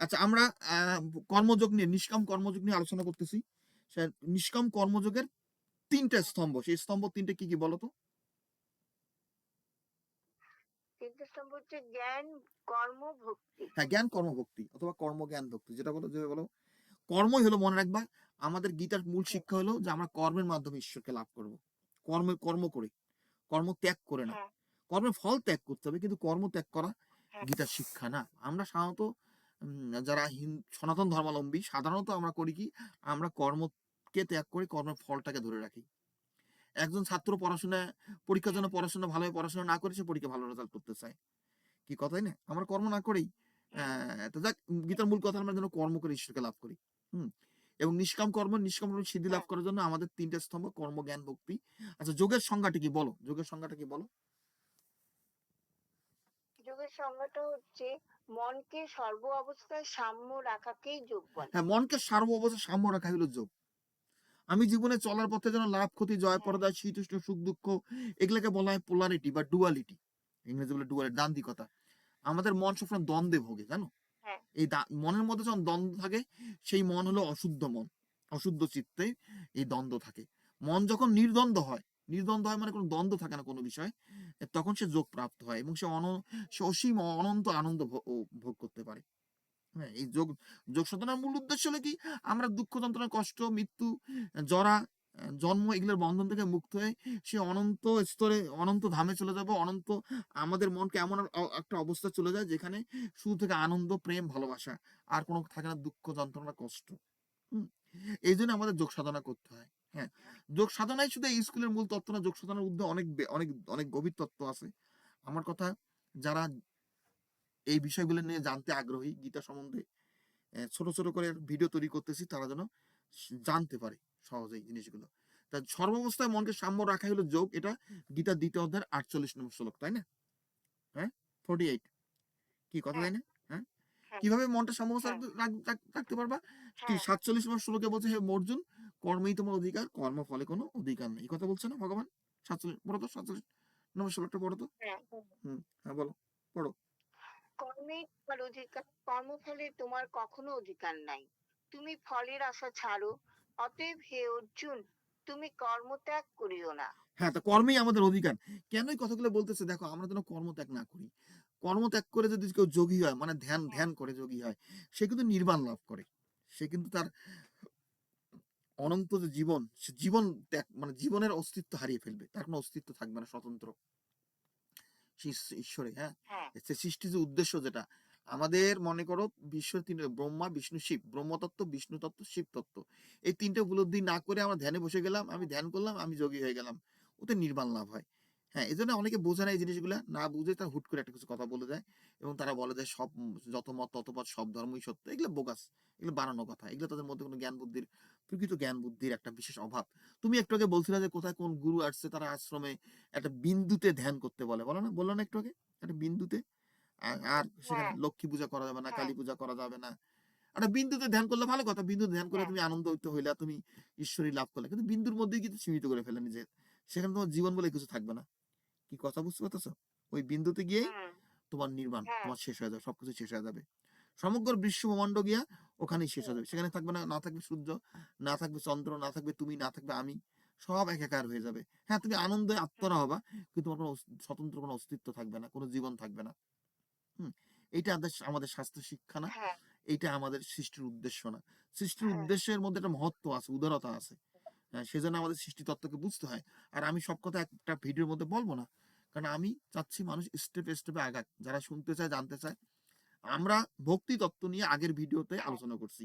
আচ্ছা আমরা কর্মযোগ নিয়ে নিষ্কাম কর্মযোগ নিয়ে আলোচনা করতেছি। নিষ্কাম কর্মযোগের তিনটা স্তম্ভ সেই স্তম্ভ তিনটে কি কি বলতো? জ্ঞান কর্ম ভক্তি। হ্যাঁ জ্ঞান কর্ম ভক্তি অথবা কর্ম জ্ঞান ভক্তি যেটা বলো যে বলো। কর্মই হলো মনে রাখবা আমাদের গীতার মূল শিক্ষা হলো যে আমরা কর্মের মাধ্যমে ঈশ্বরকে লাভ করব। কর্ম কর্ম করে। কর্ম ত্যাগ করে না। হ্যাঁ। কর্মের ফল ত্যাগ করতে হবে কিন্তু কর্ম ত্যাগ করা হ্যাঁ। গীতার শিক্ষা না। আমরা সাধারণত যারা সনাতন ধর্মাবলম্বী, সাধারণত আমরা করি কি, আমরা কর্মকে ত্যাগ করে কর্মের ফলটাকে ধরে রাখি। একজন ছাত্র পড়াশোনা পরীক্ষার জন্য পড়াশোনা ভালোভাবে পড়াশোনা না করে সে পরীক্ষা ভালো রেজাল্ট করতে চায়। কি কথাই না? আমরা কর্ম না করেই তো যাক গীতার মূল কথা আমরা যেন কর্ম করে ঈশ্বরকে লাভ করি, হুম? এবং নিষ্কাম কর্ম নিষ্কাম কর্ম, সিদ্ধি লাভ করার জন্য আমাদের তিনটে স্তম্ভ, কর্ম, জ্ঞান, ভক্তি। আচ্ছা যোগের সংজ্ঞাটা কি বলো? যোগের সংজ্ঞাটা কি বলো? যোগের সংজ্ঞাটা হচ্ছে মনকে সর্ব অবস্থায় সাম্য রাখাকেই যোগ বলে। হ্যাঁ মনকে সার্ব অবস্থা সাম্য রাখা হলো যোগ। আমি জীবনে চলার পথে যেন লাভ ক্ষতি জয় পরাজয় শীতুষ্ণ সুখ দুঃখ এগুলোকে বলা হয় পোলারিটি বা ডুয়ালিটি ইংরেজি বলে ডুয়ালিটি দান্দিকতা আমাদের মন সবসময় দ্বন্দ্বে ভোগে জানো? হ্যাঁ। এই মনের মধ্যে যখন দ্বন্দ্ব থাকে সেই মন হলো অশুদ্ধ মন অশুদ্ধ চিত্তে এই দ্বন্দ্ব থাকে। মন যখন নির্দ্বন্দ্ব হয় নির্দ্বন্দ্ব হয় মানে কোনো দ্বন্দ্ব থাকে না কোনো বিষয় তখন সে যোগ প্রাপ্ত হয় এবং সে অসীম অনন্ত আনন্দ ভোগ করতে পারে। হ্যাঁ এই যোগ যোগ সাধনার মূল উদ্দেশ্য হলো কি? আমরা দুঃখ, যন্ত্রণা, কষ্ট, মৃত্যু, জরা, জন্ম এগুলোর বন্ধন থেকে মুক্ত হয়ে সে অনন্ত স্তরে, অনন্ত ধামে চলে যাব। অনন্ত আমাদের মনকে এমন একটা অবস্থা চলে যায় যেখানে শুরু থেকে আনন্দ, প্রেম, ভালোবাসা আর কোনো থাকে না দুঃখ, যন্ত্রণা, কষ্ট। হুম, এই জন্য আমাদের যোগ সাধনা করতে হয়। হ্যাঁ যোগ সাধনায় শুধু এই স্কুলের মূল তত্ত্ব না যোগ সাধনার মধ্যে অনেক অনেক অনেক গভীর তত্ত্ব আছে। আমার কথা যারা এই বিষয়গুলো নিয়ে জানতে আগ্রহী গীতা সম্বন্ধে ছোট ছোট করে ভিডিও তৈরি করতেছি তারা যেন জানতে পারে সহজেই জিনিসগুলো। তা সর্বাবস্থায় মনকে সাম্য রাখা হলো যোগ এটা গীতার দ্বিতীয় অধ্যায়ের আটচল্লিশ নম্বর শ্লোক তাই না? হ্যাঁ? ফোর্টি এইট কি কথা তাই না? হ্যাঁ? হ্যাঁ। কীভাবে মনটা সাম্যাবস্থা হ্যাঁ। রাখ- রাখ- রাখতে পারবা? কি হ্যাঁ। সাতচল্লিশ নম্বর শ্লোকে বলছে হে অর্জুন কর্মেই তোমার অধিকার কর্ম ফলে কোনো অধিকার নেই। কথা বলছে না ভগবান? সাতচল্লিশ পড়ো তো সাতচল্লিশ। নম্বর শ্লোকটা পড়ো তো। হ্যাঁ হ্যাঁ বলো পড়ো। কর্মেই তোমার অধিকার কর্মফলে তোমার কখনো অধিকার নাই। তুমি ফলের আশা ছাড়ো অতএব হে অর্জুন তুমি কর্মত্যাগ করিও না। হ্যাঁ তো কর্মেই আমাদের অধিকার। কেন এই কথাগুলো বলতেছে? দেখো আমরা যেন কর্মত্যাগ না করি। কর্মত্যাগ করে যদি কেউ যোগী হয় মানে ধ্যান ধ্যান করে যোগী হয় সে কিন্তু নির্বাণ লাভ করে। সে কিন্তু তার অনন্ত যে জীবন সে জীবন ত্যাগ মানে জীবনের অস্তিত্ব হারিয়ে ফেলবে। তার কোনো অস্তিত্ব থাকবে না স্বতন্ত্র। ঈশ্বরে হ্যাঁ? হ্যাঁ। সে সৃষ্টি যে উদ্দেশ্য যেটা আমাদের মনে করো বিশ্বের তিন ব্রহ্মা বিষ্ণু শিব। ব্রহ্মতত্ত্ব বিষ্ণু তত্ত্ব শিব তত্ত্ব এই তিনটে উপলব্ধি না করে আমরা ধ্যানে বসে গেলাম আমি ধ্যান করলাম আমি যোগী হয়ে গেলাম। ওতে নির্বাণ লাভ হয়। হ্যাঁ এই জন্য অনেকে বোঝে না এই জিনিসগুলা। না বুঝে তারা হুট করে একটা কিছু কথা বলে দেয় এবং তারা বলে যে সব যত মত তত পথ সব ধর্মই সত্য। এগুলো বোগাস এগুলো বানানো কথা। এগুলো তাদের মধ্যে কোনো জ্ঞান বুদ্ধির প্রকৃত জ্ঞান বুদ্ধির একটা বিশেষ অভাব। তুমি একটু আগে বলছিলে যে কোথায় কোন গুরু আসছে তারা আশ্রমে একটা বিন্দুতে ধ্যান করতে বলে। বলো না বলল না একটু আগে? একটা বিন্দুতে? আর সেখানে হ্যাঁ। লক্ষ্মী পূজা করা যাবে না হ্যাঁ। কালী পূজা করা যাবে না। একটা বিন্দুতে ধ্যান করলে ভালো কথা বিন্দুতে ধ্যান করে হ্যাঁ। তুমি আনন্দিত হইলা তুমি ঈশ্বরী লাভ করলে। কিন্তু বিন্দুর মধ্যেই কিন্তু সীমিত করে ফেলে নিজের। সেখানে তোমার জীবন বলে কিছু থাকবে না। কি কথা বুঝতে পারতেছো? ওই বিন্দুতে হুম, তোমার নির্বাণ হ্যাঁ। তোমার শেষ হয়ে যাবে সবকিছু শেষ হয়ে যাবে। সমগ্র গিয়া ওখানেই শেষ হয়ে যাবে। সেখানে থাকবে না না থাকবে সূর্য না থাকবে চন্দ্র না থাকবে তুমি না থাকবে আমি সব একাকার হয়ে যাবে। হ্যাঁ তুমি আনন্দে আত্মরা হবা কিন্তু তোমার কোনো স্বতন্ত্র কোনো অস্তিত্ব থাকবে না কোনো জীবন থাকবে না। হুম এইটা আমাদের স্বাস্থ্য শিক্ষা না হ্যাঁ। এইটা আমাদের সৃষ্টির উদ্দেশ্য না। সৃষ্টির হ্যাঁ। উদ্দেশ্যের মধ্যে একটা মহত্ব আছে উদারতা আছে। সেজন্য আমাদের সৃষ্টি তত্ত্বকে বুঝতে হয়। আর আমি সব কথা একটা ভিডিওর মধ্যে বলব না। কারণ আমি চাচ্ছি মানুষ স্টেপে স্টেপে আগাক। যারা শুনতে চায়, জানতে চায়, আমরা ভক্তি তত্ত্ব নিয়ে আগের ভিডিওতে আলোচনা করছি।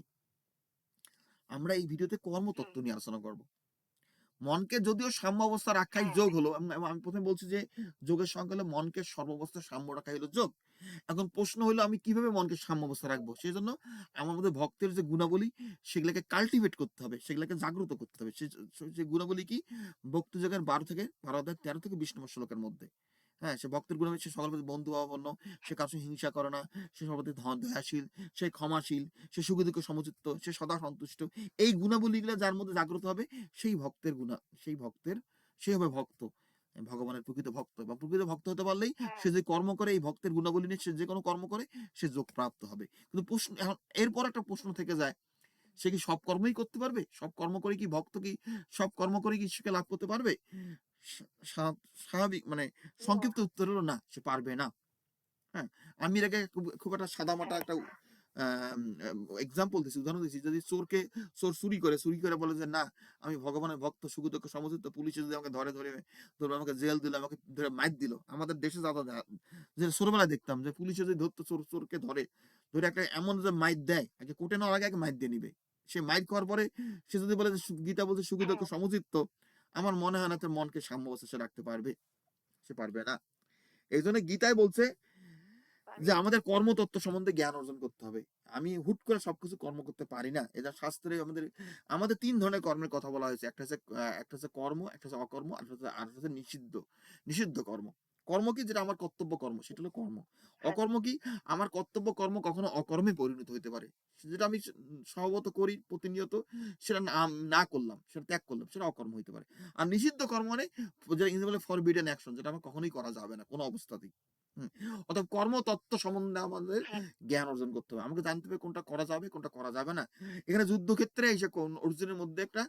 আমরা এই ভিডিওতে কর্মতত্ত্ব নিয়ে আলোচনা করব। মনকে যদিও সাম্য অবস্থা রাখাই হ্যাঁ। যোগ হলো আমি আমি প্রথমে বলছি যে যোগের সঙ্গে হলো মনকে সর্বাবস্থা সাম্য রাখা হলো যোগ। এখন প্রশ্ন হলো আমি কীভাবে মনকে সাম্য অবস্থা রাখব? সেই জন্য আমার মধ্যে ভক্তের যে গুণাবলী সেগুলাকে কাল্টিভেট করতে হবে সেগুলোকে জাগ্রত করতে হবে। সে গুণাবলী কি? ভক্তি যোগের বারো থেকে বারো হাজার তেরো থেকে বিশ নম্বর শ্লোকের মধ্যে। হ্যাঁ সে ভক্তের গুণাবলী সে সকল প্রতি বন্ধু ভাবাপন্ন সে সঙ্গে হিংসা করে না সে সর্বতি দয়াশীল সে ক্ষমাশীল সে সুখ দুঃখ সমচিত্ত সে সদা সন্তুষ্ট। এই গুণাবলীগুলো যার মধ্যে জাগ্রত হবে সেই ভক্তের গুণা সেই ভক্তের সে হবে ভক্ত। ভগবানের প্রকৃত ভক্ত বা প্রকৃত ভক্ত হতে পারলেই হ্যাঁ। সে যে কর্ম করে এই ভক্তের গুণাবলী নিয়ে সে যে কোনো কর্ম করে সে যোগ প্রাপ্ত হবে। কিন্তু প্রশ্ন এখন এরপর একটা প্রশ্ন থেকে যায় সে কি সব কর্মই করতে পারবে? সব কর্ম করে কি ভক্ত কি সব কর্ম করে কি ঈশ্বরকে লাভ করতে পারবে? স্বাভাবিক মানে সংক্ষিপ্ত উত্তর হলো না সে পারবে না। হ্যাঁ আমি এর আগে খুব- একটা সাদামাটা একটা এক্সাম্পল দিচ্ছি উদাহরণ দিচ্ছি যদি চোরকে চোর চুরি করে চুরি করে বলে যে না আমি ভগবানের ভক্ত সুখদক্ষ সমচিত পুলিশে যদি আমাকে ধরে ধরে ধরে আমাকে জেল দিল আমাকে ধরে মাইর দিল। আমাদের দেশে যাতা যে ছোটবেলায় দেখতাম যে পুলিশে যদি ধরতো চোর চোরকে ধরে ধরে একটা এমন যে মাইর দেয় আগে কোর্টে নেওয়ার আগে আগে মাইর দিয়ে নিবে। সে মাইর করার পরে সে যদি বলে যে গীতা বলছে সুখদক্ষ সমচিত্ত আমার মনে হয় না তোর মনকে সাম্য অবস্থা সে রাখতে পারবে সে পারবে না। এই জন্য গীতায় বলছে যে আমাদের কর্মতত্ত্ব সম্বন্ধে জ্ঞান অর্জন করতে হবে। আমি হুট করে সবকিছু কর্ম করতে পারি না। এটা শাস্ত্রে আমাদের আমাদের তিন ধরনের কর্মের কথা বলা হয়েছে। একটা হচ্ছে একটা হচ্ছে কর্ম একটা হচ্ছে অকর্ম আর হচ্ছে আর একটা হচ্ছে নিষিদ্ধ নিষিদ্ধ কর্ম। কর্ম কি? যেটা আমার কর্তব্য কর্ম সেটা হলো কর্ম। অকর্ম কি? আমার কর্তব্য কর্ম কখনো অকর্মে পরিণত হতে পারে। যেটা আমি স্বভাবত করি প্রতিনিয়ত সেটা না করলাম সেটা ত্যাগ করলাম সেটা অকর্ম হতে পারে। আর নিষিদ্ধ কর্ম মানে যেটা ইংরেজি বলে ফরবিডেন অ্যাকশন যেটা আমার কখনোই করা যাবে না কোনো অবস্থাতেই। অর্থাৎ কর্মতত্ত্ব সম্বন্ধে আমাদের হ্যাঁ। জ্ঞান অর্জন করতে হবে। আমাকে জানতে হবে কোনটা করা যাবে কোনটা করা যাবে না। এখানে যুদ্ধক্ষেত্রে এসে কোন অর্জুনের মধ্যে একটা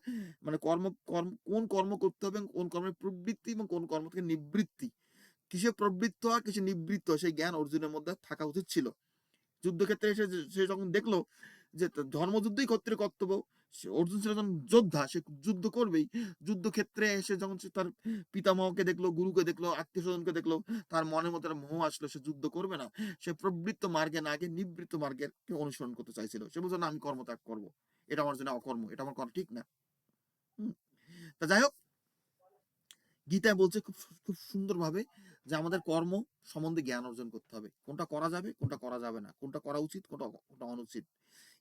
মানে কর্ম কর্ম কোন কর্ম করতে হবে কোন কর্মের প্রবৃত্তি এবং কোন কর্ম থেকে নিবৃত্তি কিসে প্রবৃত্ত কিসে নিবৃত্ত সেই জ্ঞান অর্জুনের মধ্যে থাকা উচিত ছিল। যুদ্ধক্ষেত্রে এসে সে যখন দেখল যে ধর্মযুদ্ধই কর্তৃক কর্তব্য, সে অর্জুন ছিল যখন যোদ্ধা, সে যুদ্ধ করবেই। যুদ্ধক্ষেত্রে এসে যখন সে তার পিতামহকে দেখল, গুরুকে দেখল আত্মীয় স্বজনকে দেখল, তার মধ্যে একটা মোহ আসলো, সে যুদ্ধ করবে না। সে প্রবৃত্ত মার্গে না গিয়ে নিবৃত্ত মার্গের অনুসরণ করতে চাইছিল। সে বলছে, না, আমি কর্মত্যাগ করব। এটা আমার জন্য অকর্ম, এটা আমার করা ঠিক না। তা যাই হোক, গীতায় বলছে খুব খুব সুন্দরভাবে যে আমাদের কর্ম সম্বন্ধে জ্ঞান অর্জন করতে হবে। কোনটা করা যাবে কোনটা করা যাবে না। কোনটা করা উচিত কোনটা কোনটা অনুচিত।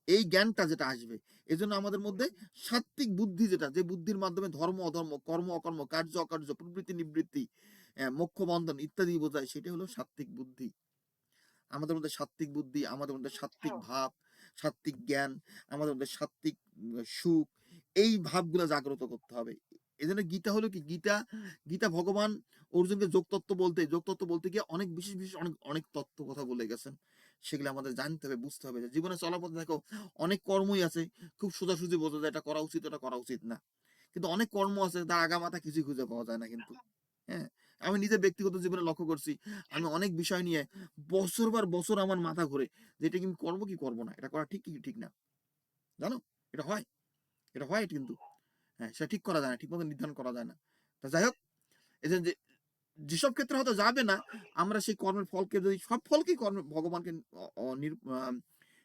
এই জ্ঞানটা যেটা আসবে এই জন্য আমাদের মধ্যে সাত্বিক বুদ্ধি যেটা যে বুদ্ধির মাধ্যমে ধর্ম অধর্ম কর্ম অকর্ম কার্য অকার্য প্রবৃত্তি নিবৃত্তি মোক্ষ বন্ধন ইত্যাদি বোঝায় সেটা হলো সাত্বিক বুদ্ধি। আমাদের মধ্যে সাত্বিক বুদ্ধি আমাদের মধ্যে সাত্বিক হ্যাঁ। ভাব সাত্বিক জ্ঞান আমাদের মধ্যে সাত্বিক সুখ এই ভাবগুলো জাগ্রত করতে হবে। এই জন্য গীতা হলো কি? গীতা গীতা ভগবান অর্জুনকে যোগতত্ত্ব বলতে যোগতত্ত্ব বলতে গিয়ে অনেক বিশেষ বিশেষ অনেক অনেক তত্ত্ব কথা বলে গেছেন। সেগুলো আমাদের জানতে হবে বুঝতে হবে। যে জীবনে চলার পথে দেখো অনেক কর্মই আছে খুব সোজাসুজি বোঝা যায় এটা করা উচিত এটা করা উচিত না। কিন্তু অনেক কর্ম আছে তার আগামাথা কিছুই খুঁজে পাওয়া যায় না কিন্তু। হ্যাঁ? আমি নিজে ব্যক্তিগত জীবনে লক্ষ্য করছি আমি অনেক বিষয় নিয়ে বছর বার বছর আমার মাথা ঘুরে যে এটা কি আমি করব কি করব না? এটা করা ঠিক কি ঠিক না? জানো? এটা হয়। এটা হয় কিন্তু। হ্যাঁ সেটা ঠিক করা যায় না ঠিক মতো নির্ধারণ করা যায় না। তা যাই হোক এই যেসব ক্ষেত্রে হয়তো যাবে না আমরা সেই কর্মের ফলকে যদি সব ফলকেই কর্ম ভগবানকে আহ,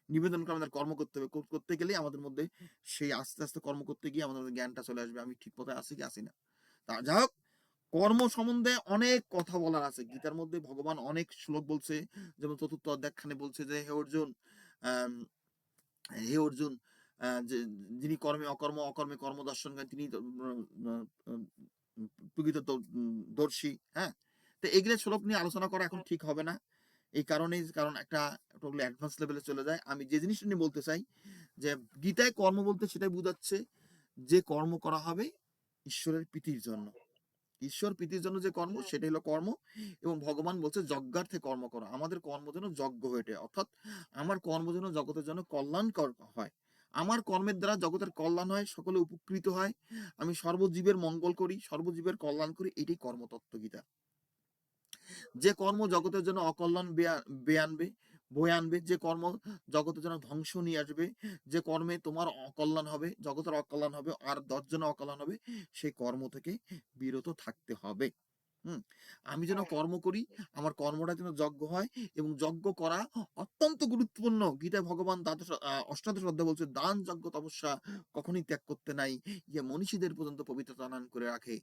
নিবেদন করে আমাদের কর্ম করতে হবে করতে গেলে আমাদের মধ্যে সেই আস্তে আস্তে কর্ম করতে গিয়ে আমাদের জ্ঞানটা চলে আসবে আমি ঠিক পথে আসি কি আসি না। তা যাই হোক কর্ম সম্বন্ধে অনেক কথা বলার আছে। গীতার মধ্যে ভগবান অনেক শ্লোক বলছে যেমন চতুর্থ অধ্যায়খানে বলছে যে হে অর্জুন আম, হে অর্জুন আহ, যিনি কর্মে অকর্ম অকর্মে কর্ম দর্শন করেন তিনি প্রকৃত দর্শী হ্যাঁ? তো এগুলো শ্লোক নিয়ে আলোচনা করা এখন ঠিক হবে না। এই কারণেই কারণ একটা টোটালি অ্যাডভান্স লেভেলে চলে যায়। আমি যে জিনিসটা নিয়ে বলতে চাই যে গীতায় কর্ম বলতে সেটাই বোঝাচ্ছে যে কর্ম করা হবে ঈশ্বরের প্রীতির জন্য। ঈশ্বর প্রীতির জন্য যে কর্ম। সেটাই হলো কর্ম এবং ভগবান বলছে যজ্ঞার্থে কর্ম করো। আমাদের কর্ম যেন যজ্ঞ হয়ে অর্থাৎ আমার কর্ম যেন জগতের জন্য কল্যাণকর হয়। আমার কর্মের দ্বারা জগতের কল্যাণ হয়, সকলে উপকৃত হয়। আমি সর্বজীবের মঙ্গল করি, সর্বজীবের কল্যাণ করি, এটাই কর্মতত্ত্ব গীতা। যে কর্ম জগতের জন্য অকল্যাণ বেয়ে আনবে, বয়ে আনবে, যে কর্ম জগতের জন্য ধ্বংস নিয়ে আসবে, যে কর্মে তোমার অকল্যাণ হবে, জগতের অকল্যাণ হবে, আর দশজনের অকল্যাণ হবে সেই কর্ম থেকে বিরত থাকতে হবে। হুম? আমি যেন হ্যাঁ। কর্ম করি আমার কর্মটা যেন যজ্ঞ হয় এবং যজ্ঞ করা অত্যন্ত গুরুত্বপূর্ণ। গীতায় ভগবান দ্বাদশ অষ্টাদশ অধ্যায় বলছে দান যজ্ঞ তপস্যা কখনই ত্যাগ করতে নাই ইয়ে মনীষীদের পর্যন্ত পবিত্রতা নান করে রাখে।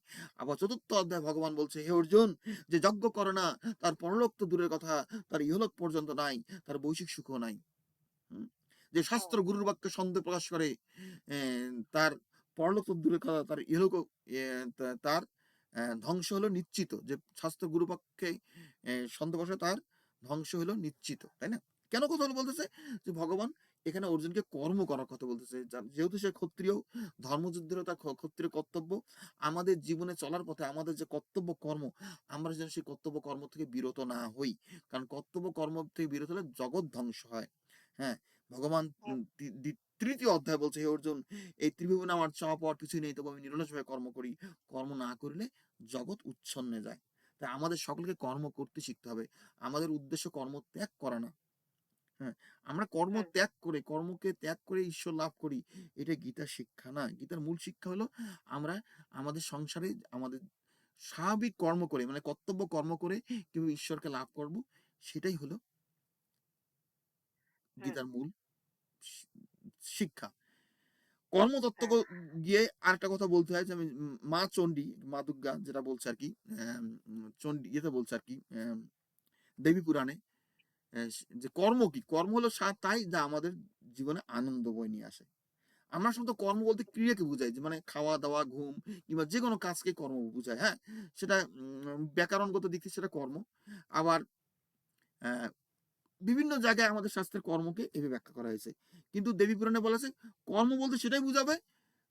আবার চতুর্থ অধ্যায় ভগবান বলছে হে অর্জুন যে যজ্ঞ করে না তার পরলোক তো দূরের কথা তার ইহলোক পর্যন্ত নাই তার বৈশিক সুখও নাই। যে শাস্ত্র গুরুর বাক্যে সন্দেহ প্রকাশ করে আহ, তার পরলোক তো দূরের কথা তার ইহলোক তার ধ্বংস হলো নিশ্চিত যে স্বাস্থ্য গুরুপক্ষে সন্দেহ তার ধ্বংস হলো নিশ্চিত তাই না? কেন কথা হলো বলতেছে? যে ভগবান এখানে অর্জুনকে কর্ম করার কথা বলতেছে। যেহেতু সে ক্ষত্রিয় ধর্মযুদ্ধের তার ক্ষত্রিয় কর্তব্য আমাদের জীবনে চলার পথে আমাদের যে কর্তব্য কর্ম আমরা যেন সেই কর্তব্য কর্ম থেকে বিরত না হই। কারণ কর্তব্য কর্ম থেকে বিরত হলে জগৎ ধ্বংস হয়। হ্যাঁ ভগবান তি- দি- তৃতীয় অধ্যায় বলছে হে অর্জুন এই ত্রিভুবনে আমার চাওয়া পাওয়ার কিছুই নেই তবু আমি নিরলসভাবে কর্ম করি। কর্ম না করলে জগৎ উচ্ছন্নে যায়। তাই আমাদের সকলকে কর্ম করতে শিখতে হবে। আমাদের উদ্দেশ্য কর্ম ত্যাগ করা না। হ্যাঁ আমরা কর্ম ত্যাগ করে কর্মকে ত্যাগ করে ঈশ্বর লাভ করি এটা গীতার শিক্ষা না। গীতার মূল শিক্ষা হলো আমরা আমাদের সংসারে আমাদের স্বাভাবিক কর্ম করে মানে কর্তব্য কর্ম করে কীভাবে ঈশ্বরকে লাভ করব সেটাই হলো গীতার মূল শিক্ষা। কর্মতত্ত্ব গ- গিয়ে আরেকটা কথা বলতে হয় যে আমি মা চণ্ডী মা দুর্গা যেটা বলছে আর কি চণ্ডী ইয়েতে বলছে আর কি দেবী পুরাণে যে কর্ম কি? কর্ম হলো তাই যা আমাদের জীবনে আনন্দ বই নিয়ে আসে। আমরা শুধু কর্ম বলতে ক্রিয়াকে বুঝাই যে মানে খাওয়া দাওয়া ঘুম কিংবা যে কোনো কাজকে কর্ম বুঝায় হ্যাঁ? সেটা উম, ব্যাকরণগত দিক থেকে সেটা কর্ম। আবার আহ, বিভিন্ন জায়গায় আমাদের শাস্ত্রের কর্মকে এভাবে ব্যাখ্যা করা হয়েছে। কিন্তু দেবী পুরাণে বলেছে কর্ম বলতে সেটাই বুঝাবে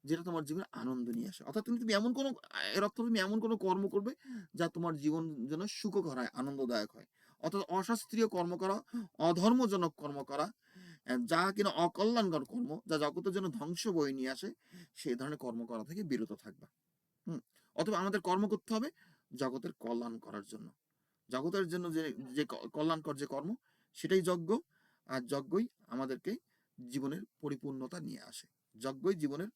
যেটা তোমার জীবনে আনন্দ নিয়ে আসে। অর্থাৎ তুমি তুমি এমন কোনো এর অর্থ তুমি এমন কোনো কর্ম করবে যা তোমার জীবন যেন সুখকর হয়, আনন্দদায়ক হয়। অর্থাৎ অশাস্ত্রীয় কর্ম করা, অধর্মজনক কর্ম করা যা কিনা অকল্যাণকর কর্ম, যা জগতের জন্য ধ্বংস বয়ে নিয়ে আসে সেই ধরনের কর্ম করা থেকে বিরত থাকবা। হুম? অথবা আমাদের কর্ম করতে হবে জগতের কল্যাণ করার জন্য। জগতের জন্য যে যে কল্যাণকর যে কর্ম সেটাই যজ্ঞ। আর যজ্ঞই আমাদেরকে জীবনের পরিপূর্ণতা নিয়ে আসে। যজ্ঞই জীবনের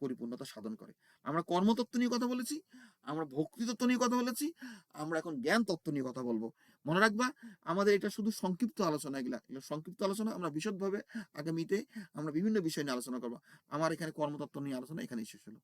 পরিপূর্ণতা সাধন করে। আমরা কর্মতত্ত্ব নিয়ে কথা বলেছি, আমরা ভক্তিতত্ত্ব নিয়ে কথা বলেছি, আমরা এখন জ্ঞান তত্ত্ব নিয়ে কথা বলব। মনে রাখবা, আমাদের এটা শুধু সংক্ষিপ্ত আলোচনা এগুলা। এগুলো সংক্ষিপ্ত আলোচনা আমরা বিশদভাবে আগামীতে আমরা বিভিন্ন বিষয় নিয়ে আলোচনা করব। আমার এখানে কর্মতত্ত্ব নিয়ে আলোচনা এখানেই শেষ হলো।